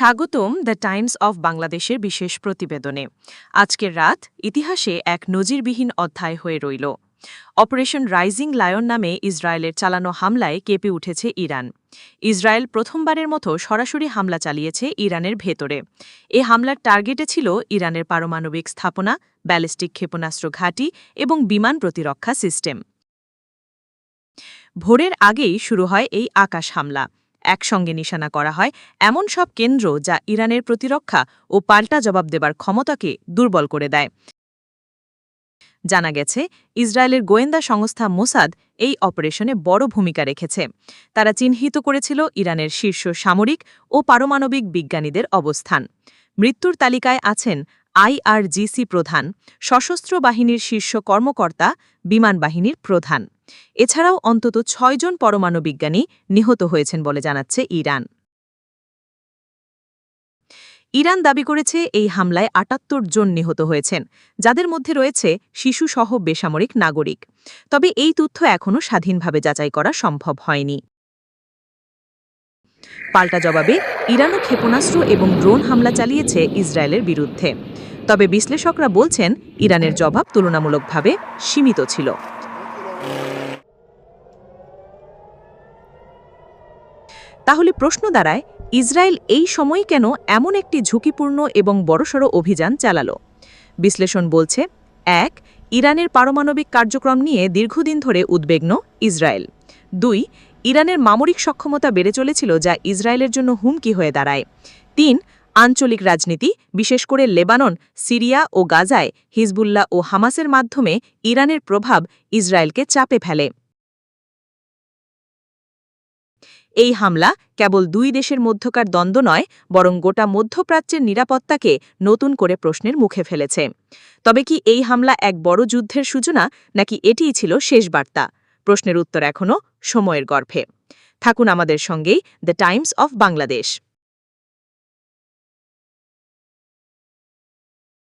স্বাগতম the Times of বাংলাদেশের বিশেষ প্রতিবেদনে। আজকের রাত ইতিহাসে এক নজিরবিহীন অধ্যায় হয়ে রইল। অপারেশন রাইজিং লায়ন নামে ইসরায়েলের চালানো হামলায় কেঁপে উঠেছে ইরান। ইসরায়েল প্রথমবারের মতো সরাসরি হামলা চালিয়েছে ইরানের ভেতরে। এ হামলার টার্গেটে ছিল ইরানের পারমাণবিক স্থাপনা, ব্যালিস্টিক ক্ষেপণাস্ত্র ঘাঁটি এবং বিমান প্রতিরক্ষা সিস্টেম। ভোরের আগেই শুরু হয় এই আকাশ হামলা। একসঙ্গে নিশানা করা হয়। এমন সব কেন্দ্র যা ইরানের প্রতিরক্ষা ও পাল্টা জবাব দেবার ক্ষমতাকে দুর্বল করে দেয়। জানা গেছে, ইসরায়েলের গোয়েন্দা সংস্থা মোসাদ এই অপারেশনে বড় ভূমিকা রেখেছে। তারা চিহ্নিত করেছিল ইরানের শীর্ষ সামরিক ও পারমাণবিক বিজ্ঞানীদের অবস্থান। মৃত্যুর তালিকায় আছেন আইআরজিসি প্রধান, সশস্ত্র বাহিনীর শীর্ষ কর্মকর্তা, বিমান বাহিনীর প্রধান। এছাড়াও অন্তত ছয়জন পরমাণু বিজ্ঞানী নিহত হয়েছেন বলে জানাচ্ছে ইরান। ইরান দাবি করেছে এই হামলায় আটাত্তর জন নিহত হয়েছেন, যাদের মধ্যে রয়েছে শিশুসহ বেসামরিক নাগরিক। তবে এই তথ্য এখনও স্বাধীনভাবে যাচাই করা সম্ভব হয়নি। পাল্টা জবাবে ইরানও ক্ষেপণাস্ত্র এবং ড্রোন হামলা চালিয়েছে ইসরায়েলের বিরুদ্ধে। তবে বিশ্লেষকরা বলছেন, ইরানের জবাব তুলনামূলকভাবে সীমিত ছিল। তাহলে প্রশ্ন দাঁড়ায়, ইসরায়েল এই সময় কেন এমন একটি ঝুঁকিপূর্ণ এবং বড়সড় অভিযান চালালো? বিশ্লেষণ বলছে, এক, ইরানের পারমাণবিক কার্যক্রম নিয়ে দীর্ঘদিন ধরে উদ্বেগ্ন ইসরায়েল। দুই ইরানের মামরিক সক্ষমতা বেড়ে চলেছিল যা ইসরায়েলের জন্য হুমকি হয়ে দাঁড়ায়। তিন, আঞ্চলিক রাজনীতি, বিশেষ করে লেবানন, সিরিয়া ও গাজায় হিজবুল্লাহ ও হামাসের মাধ্যমে ইরানের প্রভাব ইসরায়েলকে চাপে ফেলে। এই হামলা কেবল দুই দেশের মধ্যকার দ্বন্দ্ব নয়, বরং গোটা মধ্যপ্রাচ্যের নিরাপত্তাকে নতুন করে প্রশ্নের মুখে ফেলেছে। তবে কি এই হামলা এক বড় যুদ্ধের সূচনা, নাকি এটিই ছিল শেষ বার্তা? প্রশ্নের উত্তর এখনও সময়ের গর্ভে। থাকুন আমাদের সঙ্গেই দ্য টাইমস অফ বাংলাদেশ